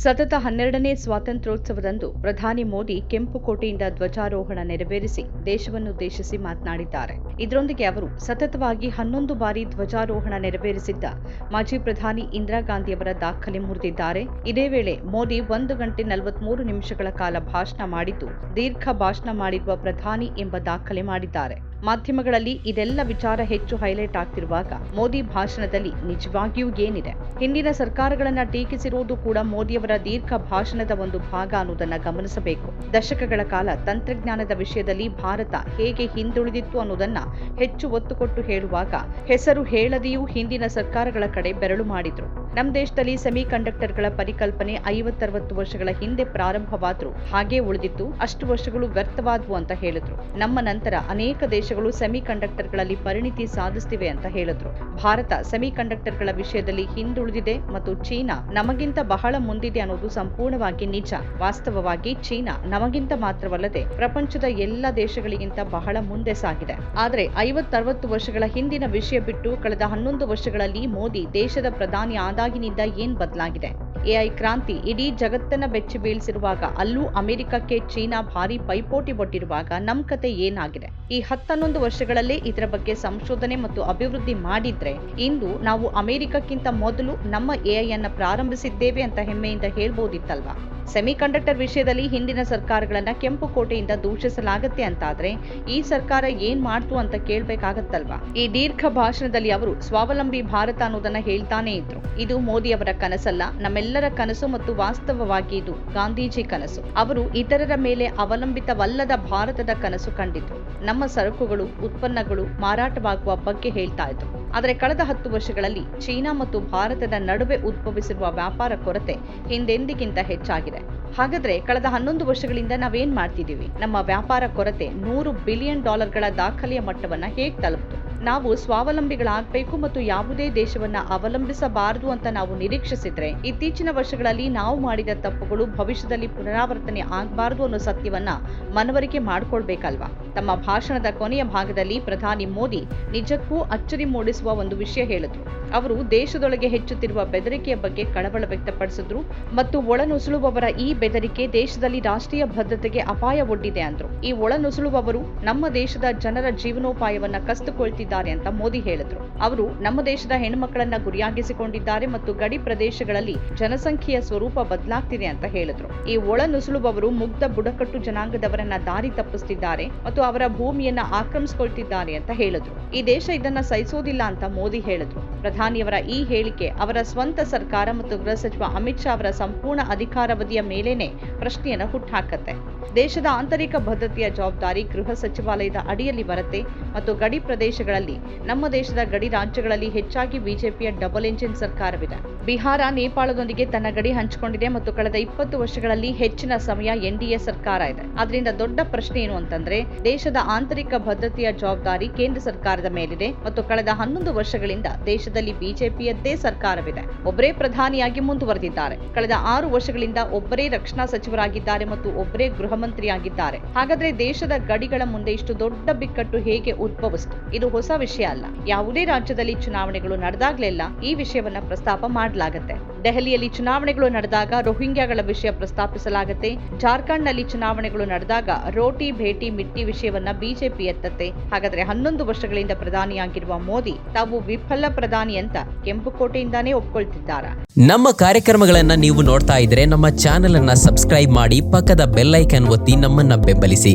ಸತತ ಹನ್ನೆರಡನೇ ಸ್ವಾತಂತ್ರ್ಯೋತ್ಸವದಂದು ಪ್ರಧಾನಿ ಮೋದಿ ಕೆಂಪುಕೋಟೆಯಿಂದ ಧ್ವಜಾರೋಹಣ ನೆರವೇರಿಸಿ ದೇಶವನ್ನುದ್ದೇಶಿಸಿ ಮಾತನಾಡಿದ್ದಾರೆ. ಇದರೊಂದಿಗೆ ಅವರು ಸತತವಾಗಿ ಹನ್ನೊಂದು ಬಾರಿ ಧ್ವಜಾರೋಹಣ ನೆರವೇರಿಸಿದ್ದ ಮಾಜಿ ಪ್ರಧಾನಿ ಇಂದಿರಾ ಗಾಂಧಿಯವರ ದಾಖಲೆ ಮುರಿದಿದ್ದಾರೆ. ಇದೇ ವೇಳೆ ಮೋದಿ ಒಂದು ಗಂಟೆ ನಲವತ್ಮೂರು ನಿಮಿಷಗಳ ಕಾಲ ಭಾಷಣ ಮಾಡಿದ್ದು, ದೀರ್ಘ ಭಾಷಣ ಮಾಡಿರುವ ಪ್ರಧಾನಿ ಎಂಬ ದಾಖಲೆ ಮಾಡಿದ್ದಾರೆ. ಮಾಧ್ಯಮಗಳಲ್ಲಿ ಇದೆಲ್ಲ ವಿಚಾರ ಹೆಚ್ಚು ಹೈಲೈಟ್ ಆಗ್ತಿರುವಾಗ ಮೋದಿ ಭಾಷಣದಲ್ಲಿ ನಿಜವಾಗಿಯೂ ಏನಿದೆ? ಹಿಂದಿನ ಸರ್ಕಾರಗಳನ್ನ ಟೀಕಿಸಿರುವುದು ಕೂಡ ಮೋದಿಯವರ ದೀರ್ಘ ಭಾಷಣದ ಒಂದು ಭಾಗ ಅನ್ನೋದನ್ನ ಗಮನಿಸಬೇಕು. ದಶಕಗಳ ಕಾಲ ತಂತ್ರಜ್ಞಾನದ ವಿಷಯದಲ್ಲಿ ಭಾರತ ಹೇಗೆ ಹಿಂದುಳಿದಿತ್ತು ಅನ್ನೋದನ್ನ ಹೆಚ್ಚು ಒತ್ತು ಕೊಟ್ಟು ಹೇಳುವಾಗ ಹೆಸರು ಹೇಳದೆಯೂ ಹಿಂದಿನ ಸರ್ಕಾರಗಳ ಕಡೆ ಬೆರಳು ಮಾಡಿದ್ರು. ನಮ್ಮ ದೇಶದಲ್ಲಿ ಸೆಮಿ ಕಂಡಕ್ಟರ್ಗಳ ಪರಿಕಲ್ಪನೆ ಐವತ್ತರವತ್ತು ವರ್ಷಗಳ ಹಿಂದೆ ಪ್ರಾರಂಭವಾದ್ರು ಹಾಗೇ ಉಳಿದಿತ್ತು, ಅಷ್ಟು ವರ್ಷಗಳು ವ್ಯರ್ಥವಾದ್ವು ಅಂತ ಹೇಳಿದ್ರು. ನಮ್ಮ ನಂತರ ಅನೇಕ ದೇಶಗಳು ಸೆಮಿ ಕಂಡಕ್ಟರ್ಗಳಲ್ಲಿ ಪರಿಣಿತಿ ಸಾಧಿಸ್ತಿವೆ ಅಂತ ಹೇಳಿದ್ರು. ಭಾರತ ಸೆಮಿ ಕಂಡಕ್ಟರ್ಗಳ ವಿಷಯದಲ್ಲಿ ಹಿಂದುಳಿದಿದೆ ಮತ್ತು ಚೀನಾ ನಮಗಿಂತ ಬಹಳ ಮುಂದಿದೆ ಅನ್ನೋದು ಸಂಪೂರ್ಣವಾಗಿ ನಿಜ. ವಾಸ್ತವವಾಗಿ ಚೀನಾ ನಮಗಿಂತ ಮಾತ್ರವಲ್ಲದೆ ಪ್ರಪಂಚದ ಎಲ್ಲ ದೇಶಗಳಿಗಿಂತ ಬಹಳ ಮುಂದೆ ಸಾಗಿದೆ. ಆದರೆ ಐವತ್ತರವತ್ತು ವರ್ಷಗಳ ಹಿಂದಿನ ವಿಷಯ ಬಿಟ್ಟು ಕಳೆದ ಹನ್ನೊಂದು ವರ್ಷಗಳಲ್ಲಿ ಮೋದಿ ದೇಶದ ಪ್ರಧಾನಿ ಆದಾಗಿನಿಂದ ಏನ್ ಬದಲಾಗಿದೆ? ಎಐ ಕ್ರಾಂತಿ ಇಡೀ ಜಗತ್ತನ್ನ ಬೆಚ್ಚಿ ಬೀಳಿಸಿರುವಾಗ, ಅಲ್ಲೂ ಅಮೆರಿಕಕ್ಕೆ ಚೀನಾ ಭಾರಿ ಪೈಪೋಟಿ ಕೊಟ್ಟಿರುವಾಗ ನಮ್ ಕತೆ ಏನಾಗಿದೆ? ಈ ಹತ್ತನ್ನೊಂದು ವರ್ಷಗಳಲ್ಲಿ ಇದರ ಬಗ್ಗೆ ಸಂಶೋಧನೆ ಮತ್ತು ಅಭಿವೃದ್ಧಿ ಮಾಡಿದ್ರೆ, ಇಂದು ನಾವು ಅಮೆರಿಕಕ್ಕಿಂತ ಮೊದಲು ನಮ್ಮ ಎಐ ಅನ್ನ ಪ್ರಾರಂಭಿಸಿದ್ದೇವೆ ಅಂತ ಹೆಮ್ಮೆಯಿಂದ ಹೇಳ್ಬೋದಿತ್ತಲ್ವಾ? ಸೆಮಿಕಂಡಕ್ಟರ್ ವಿಷಯದಲ್ಲಿ ಹಿಂದಿನ ಸರ್ಕಾರಗಳನ್ನ ಕೆಂಪು ಕೋಟೆಯಿಂದ ದೂಷಿಸಲಾಗತ್ತೆ ಅಂತಾದ್ರೆ, ಈ ಸರ್ಕಾರ ಏನ್ ಮಾಡ್ತು ಅಂತ ಕೇಳ್ಬೇಕಾಗತ್ತಲ್ವಾ? ಈ ದೀರ್ಘ ಭಾಷಣದಲ್ಲಿ ಅವರು ಸ್ವಾವಲಂಬಿ ಭಾರತ ಅನ್ನೋದನ್ನ ಹೇಳ್ತಾನೆ ಇದ್ರು. ಇದು ಮೋದಿ ಅವರ ಕನಸಲ್ಲ ನಮ್ಮೆಲ್ಲರ ಕನಸು ಮತ್ತು ವಾಸ್ತವವಾಗಿ ಇದು ಗಾಂಧೀಜಿ ಕನಸು. ಅವರು ಇತರರ ಮೇಲೆ ಅವಲಂಬಿತವಲ್ಲದ ಭಾರತದ ಕನಸು ಕಂಡಿತು. ನಮ್ಮ ಸರಕುಗಳು, ಉತ್ಪನ್ನಗಳು ಮಾರಾಟವಾಗುವ ಬಗ್ಗೆ ಹೇಳ್ತಾ ಇದ್ರು. ಆದರೆ ಕಳೆದ ಹತ್ತು ವರ್ಷಗಳಲ್ಲಿ ಚೀನಾ ಮತ್ತು ಭಾರತದ ನಡುವೆ ಉದ್ಭವಿಸಿರುವ ವ್ಯಾಪಾರ ಕೊರತೆ ಹಿಂದೆಂದಿಗಿಂತ ಹೆಚ್ಚಾಗಿದೆ. ಹಾಗಾದ್ರೆ ಕಳೆದ ಹನ್ನೊಂದು ವರ್ಷಗಳಿಂದ ನಾವೇನ್ ಮಾಡ್ತಿದ್ದೀವಿ? ನಮ್ಮ ವ್ಯಾಪಾರ ಕೊರತೆ ನೂರು ಬಿಲಿಯನ್ ಡಾಲರ್ಗಳ ದಾಖಲೆಯ ಮಟ್ಟವನ್ನ ಹೇಗೆ ತಲುಪಿತು? ನಾವು ಸ್ವಾವಲಂಬಿಗಳಾಗಬೇಕು ಮತ್ತು ಯಾವುದೇ ದೇಶವನ್ನ ಅವಲಂಬಿಸಬಾರದು ಅಂತ ನಾವು ನಿರೀಕ್ಷಿಸಿದ್ರೆ ಇತ್ತೀಚಿನ ವರ್ಷಗಳಲ್ಲಿ ನಾವು ಮಾಡಿದ ತಪ್ಪುಗಳು ಭವಿಷ್ಯದಲ್ಲಿ ಪುನರಾವರ್ತನೆ ಆಗಬಾರದು ಅನ್ನೋ ಸತ್ಯವನ್ನ ಮನವರಿಕೆ ಮಾಡಿಕೊಳ್ಬೇಕಲ್ವಾ? ತಮ್ಮ ಭಾಷಣದ ಕೊನೆಯ ಭಾಗದಲ್ಲಿ ಪ್ರಧಾನಿ ಮೋದಿ ನಿಜಕ್ಕೂ ಅಚ್ಚರಿ ಮೂಡಿಸುವ ಒಂದು ವಿಷಯ ಹೇಳಿದ್ರು. ಅವರು ದೇಶದೊಳಗೆ ಹೆಚ್ಚುತ್ತಿರುವ ಬೆದರಿಕೆಯ ಬಗ್ಗೆ ಕಳವಳ ವ್ಯಕ್ತಪಡಿಸಿದ್ರು ಮತ್ತು ಒಳನುಸುಳುವವರ ಈ ಬೆದರಿಕೆ ದೇಶದಲ್ಲಿ ರಾಷ್ಟ್ರೀಯ ಭದ್ರತೆಗೆ ಅಪಾಯ ಒಡ್ಡಿದೆ ಅಂದ್ರು. ಈ ಒಳನುಸುಳುವವರು ನಮ್ಮ ದೇಶದ ಜನರ ಜೀವನೋಪಾಯವನ್ನ ಕಸ್ತುಕೊಳ್ತಿದ್ದಾರೆ ಅಂತ ಮೋದಿ ಹೇಳಿದ್ರು. ಅವರು ನಮ್ಮ ದೇಶದ ಹೆಣ್ಮಕ್ಕಳನ್ನ ಗುರಿಯಾಗಿಸಿಕೊಂಡಿದ್ದಾರೆ ಮತ್ತು ಗಡಿ ಪ್ರದೇಶಗಳಲ್ಲಿ ಜನಸಂಖ್ಯೆಯ ಸ್ವರೂಪ ಬದಲಾಗ್ತಿದೆ ಅಂತ ಹೇಳಿದ್ರು. ಈ ಒಳನುಸುಳುವವರು ಮುಗ್ಧ ಬುಡಕಟ್ಟು ಜನಾಂಗದವರನ್ನ ದಾರಿ ತಪ್ಪಿಸ್ತಿದ್ದಾರೆ ಮತ್ತು ಅವರ ಭೂಮಿಯನ್ನ ಆಕ್ರಮಿಸಿಕೊಳ್ತಿದ್ದಾರೆ ಅಂತ ಹೇಳಿದ್ರು. ಈ ದೇಶ ಇದನ್ನ ಸಹಿಸೋದಿಲ್ಲ ಅಂತ ಮೋದಿ ಹೇಳಿದ್ರು. ಪ್ರಧಾನಿಯವರ ಈ ಹೇಳಿಕೆ ಅವರ ಸ್ವಂತ ಸರ್ಕಾರ ಮತ್ತು ಗೃಹ ಸಚಿವ ಅಮಿತ್ ಶಾ ಅವರ ಸಂಪೂರ್ಣ ಅಧಿಕಾರಾವಧಿಯ ಮೇಲೇನೆ ಪ್ರಶ್ನೆಯನ್ನು ಹುಟ್ಟುಹಾಕತ್ತೆ ದೇಶದ ಆಂತರಿಕ ಭದ್ರತೆಯ ಜವಾಬ್ದಾರಿ ಗೃಹ ಸಚಿವಾಲಯದ ಅಡಿಯಲ್ಲಿ ಬರುತ್ತೆ ಮತ್ತು ಗಡಿ ಪ್ರದೇಶಗಳಲ್ಲಿ, ನಮ್ಮ ದೇಶದ ಗಡಿ ರಾಜ್ಯಗಳಲ್ಲಿ ಹೆಚ್ಚಾಗಿ ಬಿಜೆಪಿಯ ಡಬಲ್ ಎಂಜಿನ್ ಸರ್ಕಾರವಿದೆ. ಬಿಹಾರ, ನೇಪಾಳದೊಂದಿಗೆ ತನ್ನ ಗಡಿ ಹಂಚಿಕೊಂಡಿದೆ ಮತ್ತು ಕಳೆದ ಇಪ್ಪತ್ತು ವರ್ಷಗಳಲ್ಲಿ ಹೆಚ್ಚಿನ ಸಮಯ ಎನ್ಡಿಎ ಸರ್ಕಾರ ಇದೆ. ಅದರಿಂದ ದೊಡ್ಡ ಪ್ರಶ್ನೆ ಏನು ಅಂತಂದ್ರೆ, ದೇಶದ ಆಂತರಿಕ ಭದ್ರತೆಯ ಜವಾಬ್ದಾರಿ ಕೇಂದ್ರ ಸರ್ಕಾರದ ಮೇಲಿದೆ ಮತ್ತು ಕಳೆದ ಹನ್ನೊಂದು ವರ್ಷಗಳಿಂದ ದೇಶದಲ್ಲಿ ಬಿಜೆಪಿಯದ್ದೇ ಸರ್ಕಾರವಿದೆ. ಒಬ್ಬರೇ ಪ್ರಧಾನಿಯಾಗಿ ಮುಂದುವರೆದಿದ್ದಾರೆ. ಕಳೆದ ಆರು ವರ್ಷಗಳಿಂದ ಒಬ್ಬರೇ ರಕ್ಷಣಾ ಸಚಿವರಾಗಿದ್ದಾರೆ ಮತ್ತು ಒಬ್ಬರೇ ಗೃಹ ಮಂತ್ರಿಯಾಗಿದ್ದಾರೆ ಹಾಗಾದ್ರೆ ದೇಶದ ಗಡಿಗಳ ಮುಂದೆ ಇಷ್ಟು ದೊಡ್ಡ ಬಿಕ್ಕಟ್ಟು ಹೇಗೆ ಉದ್ಭವಿಸಿತು? ಇದು ಹೊಸ ವಿಷಯ ಅಲ್ಲ. ಯಾವುದೇ ರಾಜ್ಯದಲ್ಲಿ ಚುನಾವಣೆಗಳು ನಡೆದಾಗ್ಲೆಲ್ಲ ಈ ವಿಷಯವನ್ನ ಪ್ರಸ್ತಾಪ ಮಾಡಲಾಗುತ್ತೆ. ದೆಹಲಿಯಲ್ಲಿ ಚುನಾವಣೆಗಳು ನಡೆದಾಗ ರೋಹಿಂಗ್ಯಾಗಳ ವಿಷಯ ಪ್ರಸ್ತಾಪಿಸಲಾಗುತ್ತೆ. ಜಾರ್ಖಂಡ್ನಲ್ಲಿ ಚುನಾವಣೆಗಳು ನಡೆದಾಗ ರೋಟಿ ಭೇಟಿ ಮಿಟ್ಟಿ ವಿಷಯವನ್ನ ಬಿಜೆಪಿ ಎತ್ತತ್ತೆ. ಹಾಗಾದ್ರೆ ಹನ್ನೊಂದು ವರ್ಷಗಳಿಂದ ಪ್ರಧಾನಿಯಾಗಿರುವ ಮೋದಿ ತಾವು ವಿಫಲ ಪ್ರಧಾನಿ ಅಂತ ಕೆಂಪುಕೋಟೆಯಿಂದಾನೇ ಒಪ್ಕೊಳ್ತಿದ್ದಾರಾ. ನಮ್ಮ ಕಾರ್ಯಕ್ರಮಗಳನ್ನ ನೀವು ನೋಡ್ತಾ ಇದ್ರೆ ನಮ್ಮ ಚಾನೆಲ್ ಅನ್ನ ಸಬ್ಸ್ಕ್ರೈಬ್ ಮಾಡಿ ಪಕ್ಕದ ಬೆಲ್ಲೈಕನ್ ಒತ್ತಿ ನಮ್ಮನ್ನ ಬೆಂಬಲಿಸಿ.